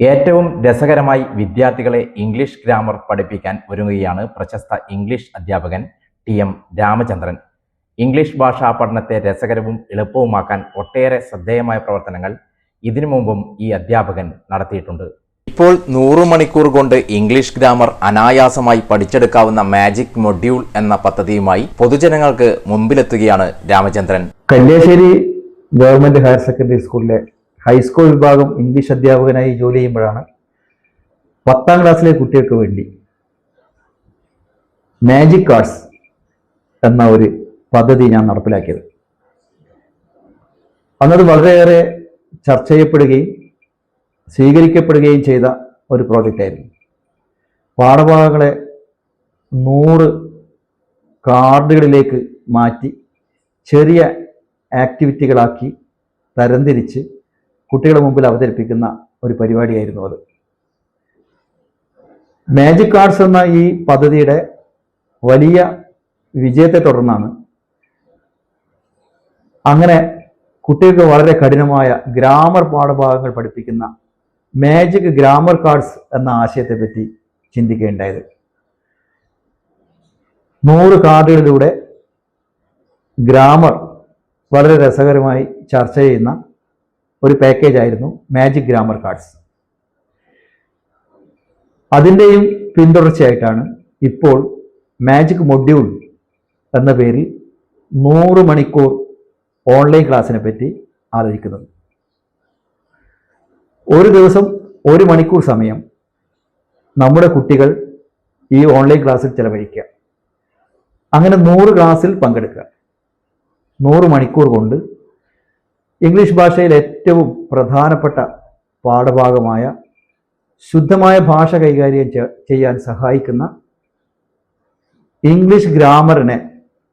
ഏറ്റവും രസകരമായി വിദ്യാർത്ഥികളെ ഇംഗ്ലീഷ് ഗ്രാമർ പഠിപ്പിക്കാൻ ഒരുങ്ങുകയാണ് പ്രശസ്ത ഇംഗ്ലീഷ് അധ്യാപകൻ ടി എം രാമചന്ദ്രൻ. ഇംഗ്ലീഷ് ഭാഷാ പഠനത്തെ രസകരവും എളുപ്പവുമാക്കാൻ ഒട്ടേറെ ശ്രദ്ധേയമായ പ്രവർത്തനങ്ങൾ ഇതിനു മുമ്പും ഈ അധ്യാപകൻ നടത്തിയിട്ടുണ്ട്. ഇപ്പോൾ നൂറു മണിക്കൂർ കൊണ്ട് ഇംഗ്ലീഷ് ഗ്രാമർ അനായാസമായി പഠിച്ചെടുക്കാവുന്ന മാജിക് മൊഡ്യൂൾ എന്ന പദ്ധതിയുമായി പൊതുജനങ്ങൾക്ക് മുമ്പിലെത്തുകയാണ് Ramachandran. Kalliasseri government higher secondary സ്കൂളിലെ ഹൈസ്കൂൾ വിഭാഗം ഇംഗ്ലീഷ് അധ്യാപകനായി ജോലി ചെയ്യുമ്പോഴാണ് പത്താം ക്ലാസ്സിലെ കുട്ടികൾക്ക് വേണ്ടി മാജിക് കാർഡ്സ് എന്ന ഒരു പദ്ധതി ഞാൻ നടപ്പിലാക്കിയത്. അന്നത് വളരെയേറെ ചർച്ച ചെയ്യപ്പെടുകയും സ്വീകരിക്കപ്പെടുകയും ചെയ്ത ഒരു പ്രോജക്റ്റായിരുന്നു പാഠഭാഗങ്ങളെ നൂറ് കാർഡുകളിലേക്ക് മാറ്റി ചെറിയ ആക്ടിവിറ്റികളാക്കി തരംതിരിച്ച് കുട്ടികളുടെ മുമ്പിൽ അവതരിപ്പിക്കുന്ന ഒരു പരിപാടിയായിരുന്നു അത്. മാജിക് കാർഡ്സ് എന്ന ഈ പദ്ധതിയുടെ വലിയ വിജയത്തെ തുടർന്നാണ് അങ്ങനെ കുട്ടികൾക്ക് വളരെ കഠിനമായ ഗ്രാമർ പാഠഭാഗങ്ങൾ പഠിപ്പിക്കുന്ന മാജിക് ഗ്രാമർ കാർഡ്സ് എന്ന ആശയത്തെപ്പറ്റി ചിന്തിക്കുകയുണ്ടായത് നൂറ് കാർഡുകളിലൂടെ ഗ്രാമർ വളരെ രസകരമായി ചർച്ച ചെയ്യുന്ന ഒരു പാക്കേജ് ആയിരുന്നു മാജിക് ഗ്രാമർ കാർഡ്സ് അതിന്റെയും പിന്തുടർച്ചയായിട്ടാണ് ഇപ്പോൾ മാജിക് മൊഡ്യൂൾ എന്ന പേരിൽ നൂറ് മണിക്കൂർ ഓൺലൈൻ ക്ലാസ്സിനെ പറ്റി ആലോചിക്കുന്നത്. ഒരു ദിവസം ഒരു മണിക്കൂർ സമയം നമ്മുടെ കുട്ടികൾ ഈ ഓൺലൈൻ ക്ലാസ്സിൽ ചിലവഴിക്കുക. അങ്ങനെ നൂറ് ക്ലാസ്സിൽ പങ്കെടുക്കുക. നൂറ് മണിക്കൂർ കൊണ്ട് ഇംഗ്ലീഷ് ഭാഷയിൽ ഏറ്റവും പ്രധാനപ്പെട്ട പാഠഭാഗമായ ശുദ്ധമായ ഭാഷ കൈകാര്യം ചെയ്യാൻ സഹായിക്കുന്ന ഇംഗ്ലീഷ് ഗ്രാമറിനെ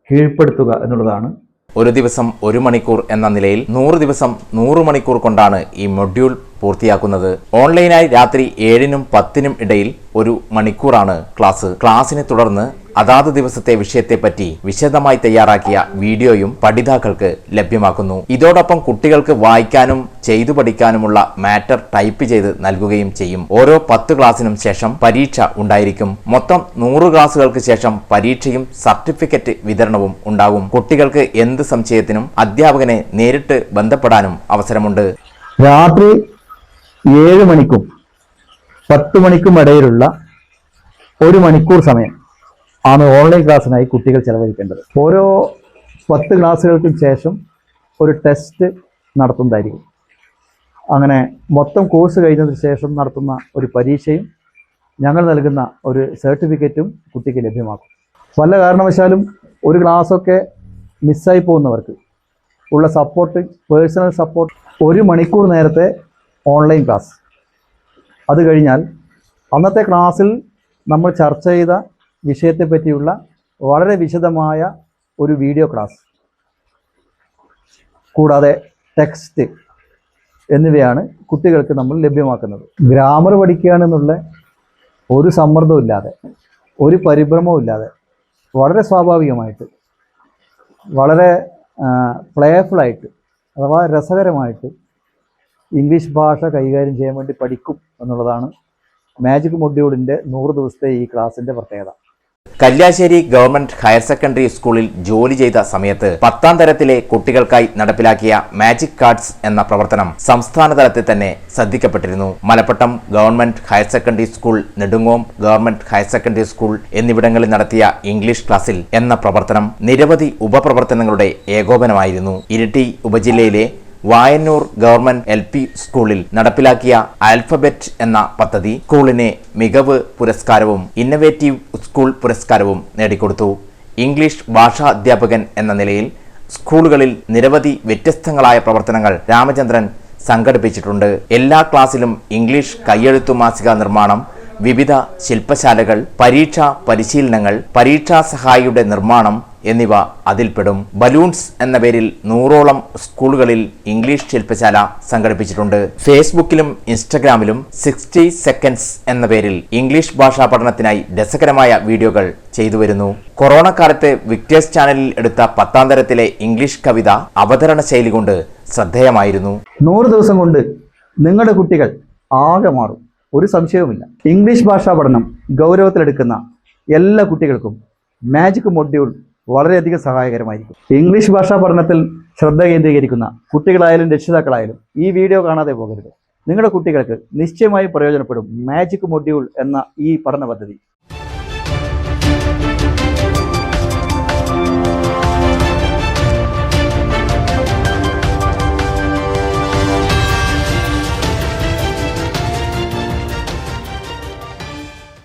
കീഴ്പ്പെടുത്തുക എന്നുള്ളതാണ്. ഒരു ദിവസം ഒരു മണിക്കൂർ എന്ന നിലയിൽ നൂറ് ദിവസം നൂറ് മണിക്കൂർ കൊണ്ടാണ് ഈ മൊഡ്യൂൾ പൂർത്തിയാക്കുന്നത്. ഓൺലൈനായി രാത്രി ഏഴിനും പത്തിനും ഇടയിൽ ഒരു മണിക്കൂറാണ് ക്ലാസ്. ക്ലാസ്സിനെ തുടർന്ന് അതാത് ദിവസത്തെ വിഷയത്തെപ്പറ്റി വിശദമായി തയ്യാറാക്കിയ വീഡിയോയും പഠിതാക്കൾക്ക് ലഭ്യമാക്കുന്നു. ഇതോടൊപ്പം കുട്ടികൾക്ക് വായിക്കാനും ചെയ്തു പഠിക്കാനുമുള്ള മാറ്റർ ടൈപ്പ് ചെയ്ത് നൽകുകയും ചെയ്യും. ഓരോ പത്ത് ക്ലാസ്സിനും ശേഷം പരീക്ഷ ഉണ്ടായിരിക്കും. മൊത്തം നൂറ് ക്ലാസ്സുകൾക്ക് ശേഷം പരീക്ഷയും സർട്ടിഫിക്കറ്റ് വിതരണവും ഉണ്ടാകും. കുട്ടികൾക്ക് എന്ത് സംശയത്തിനും അധ്യാപകനെ നേരിട്ട് ബന്ധപ്പെടാനും അവസരമുണ്ട്. രാത്രി ഏഴ് മണിക്കും പത്ത് മണിക്കും ഇടയിലുള്ള ഒരു മണിക്കൂർ സമയം ആണ് ഓൺലൈൻ ക്ലാസ്സിനായി കുട്ടികൾ ചെലവഴിക്കേണ്ടത്. ഓരോ പത്ത് ക്ലാസ്സുകൾക്കും ശേഷം ഒരു ടെസ്റ്റ് നടത്തുന്നതായിരിക്കും. അങ്ങനെ മൊത്തം കോഴ്സ് കഴിഞ്ഞതിന് ശേഷം നടത്തുന്ന ഒരു പരീക്ഷയും ഞങ്ങൾ നൽകുന്ന ഒരു സർട്ടിഫിക്കറ്റും കുട്ടിക്ക് ലഭ്യമാക്കും. പല കാരണവശാലും ഒരു ക്ലാസ്സൊക്കെ മിസ്സായി പോകുന്നവർക്ക് ഉള്ള സപ്പോർട്ട് പേഴ്സണൽ സപ്പോർട്ട് ഒരു മണിക്കൂർ നേരത്തെ ഓൺലൈൻ ക്ലാസ് അത് കഴിഞ്ഞാൽ അന്നത്തെ ക്ലാസ്സിൽ നമ്മൾ ചർച്ച ചെയ്ത വിഷയത്തെ പറ്റിയുള്ള വളരെ വിശദമായ ഒരു വീഡിയോ ക്ലാസ് കൂടാതെ ടെക്സ്റ്റ് എന്നിവയാണ് കുട്ടികൾക്ക് നമ്മൾ ലഭ്യമാക്കുന്നത്. ഗ്രാമർ പഠിക്കുകയാണെന്നുള്ള ഒരു സമ്മർദ്ദവും ഇല്ലാതെ ഒരു പരിഭ്രമവും ഇല്ലാതെ വളരെ സ്വാഭാവികമായിട്ട് വളരെ പ്ലേഫുള്ളായിട്ട് അഥവാ രസകരമായിട്ട് ഇംഗ്ലീഷ് ഭാഷ കൈകാര്യം ചെയ്യാൻ വേണ്ടി പഠിക്കും എന്നുള്ളതാണ് മാജിക് മൊഡ്യൂളിന്റെ നൂറ് ദിവസത്തെ ഈ ക്ലാസ്സിന്റെ പ്രത്യേകത. കല്യാശ്ശേരി ഗവൺമെന്റ് ഹയർ സെക്കൻഡറി സ്കൂളിൽ ജോലി ചെയ്ത സമയത്ത് പത്താം തരത്തിലെ കുട്ടികൾക്കായി നടപ്പിലാക്കിയ മാജിക് കാർഡ്സ് എന്ന പ്രവർത്തനം സംസ്ഥാന തലത്തിൽ തന്നെ ശ്രദ്ധിക്കപ്പെട്ടിരുന്നു. Malappattam government higher secondary school Nedungome government higher secondary school എന്നിവിടങ്ങളിൽ നടത്തിയ ഇംഗ്ലീഷ് ക്ലാസ്സിൽ എന്ന പ്രവർത്തനം നിരവധി ഉപപ്രവർത്തനങ്ങളുടെ ഏകോപനമായിരുന്നു. ഇരിട്ടി ഉപജില്ലയിലെ വായന്നൂർ ഗവൺമെന്റ് എൽ പി സ്കൂളിൽ നടപ്പിലാക്കിയ ആൽഫബറ്റ് എന്ന പദ്ധതി സ്കൂളിന് മികവ് പുരസ്കാരവും ഇന്നവേറ്റീവ് സ്കൂൾ പുരസ്കാരവും നേടിക്കൊടുത്തു. ഇംഗ്ലീഷ് ഭാഷാ അധ്യാപകൻ എന്ന നിലയിൽ സ്കൂളുകളിൽ നിരവധി വ്യത്യസ്തങ്ങളായ പ്രവർത്തനങ്ങൾ രാമചന്ദ്രൻ സംഘടിപ്പിച്ചിട്ടുണ്ട്. എല്ലാ ക്ലാസ്സിലും ഇംഗ്ലീഷ് കയ്യെഴുത്തു മാസിക നിർമ്മാണം വിവിധ ശില്പശാലകൾ പരീക്ഷാ പരിശീലനങ്ങൾ പരീക്ഷാ സഹായിയുടെ നിർമ്മാണം എന്നിവ അതിൽപ്പെടും. ബലൂൺസ് എന്ന പേരിൽ നൂറോളം സ്കൂളുകളിൽ ഇംഗ്ലീഷ് ശില്പശാല സംഘടിപ്പിച്ചിട്ടുണ്ട്. ഫേസ്ബുക്കിലും ഇൻസ്റ്റഗ്രാമിലും സിക്സ്റ്റി സെക്കൻഡ്സ് എന്ന പേരിൽ ഇംഗ്ലീഷ് ഭാഷാ പഠനത്തിനായി രസകരമായ വീഡിയോകൾ ചെയ്തു വരുന്നു. കൊറോണ കാലത്ത് വിക്ടേഴ്സ് ചാനലിൽ എടുത്ത പത്താം തരത്തിലെ ഇംഗ്ലീഷ് കവിത അവതരണ ശൈലി കൊണ്ട് ശ്രദ്ധേയമായിരുന്നു. നൂറ് ദിവസം കൊണ്ട് നിങ്ങളുടെ കുട്ടികൾ ആകെ മാറും. ഒരു സംശയവുമില്ല. ഇംഗ്ലീഷ് ഭാഷാ പഠനം ഗൗരവത്തിലെടുക്കുന്ന എല്ലാ കുട്ടികൾക്കും മാജിക് മൊഡ്യൂൾ വളരെയധികം സഹായകരമായിരിക്കും. ഇംഗ്ലീഷ് ഭാഷാ പഠനത്തിൽ ശ്രദ്ധ കേന്ദ്രീകരിക്കുന്ന കുട്ടികളായാലും രക്ഷിതാക്കളായാലും ഈ വീഡിയോ കാണാതെ പോകരുത്. നിങ്ങളുടെ കുട്ടികൾക്ക് നിശ്ചയമായും പ്രയോജനപ്പെടും മാജിക് മൊഡ്യൂൾ എന്ന ഈ പഠന പദ്ധതി.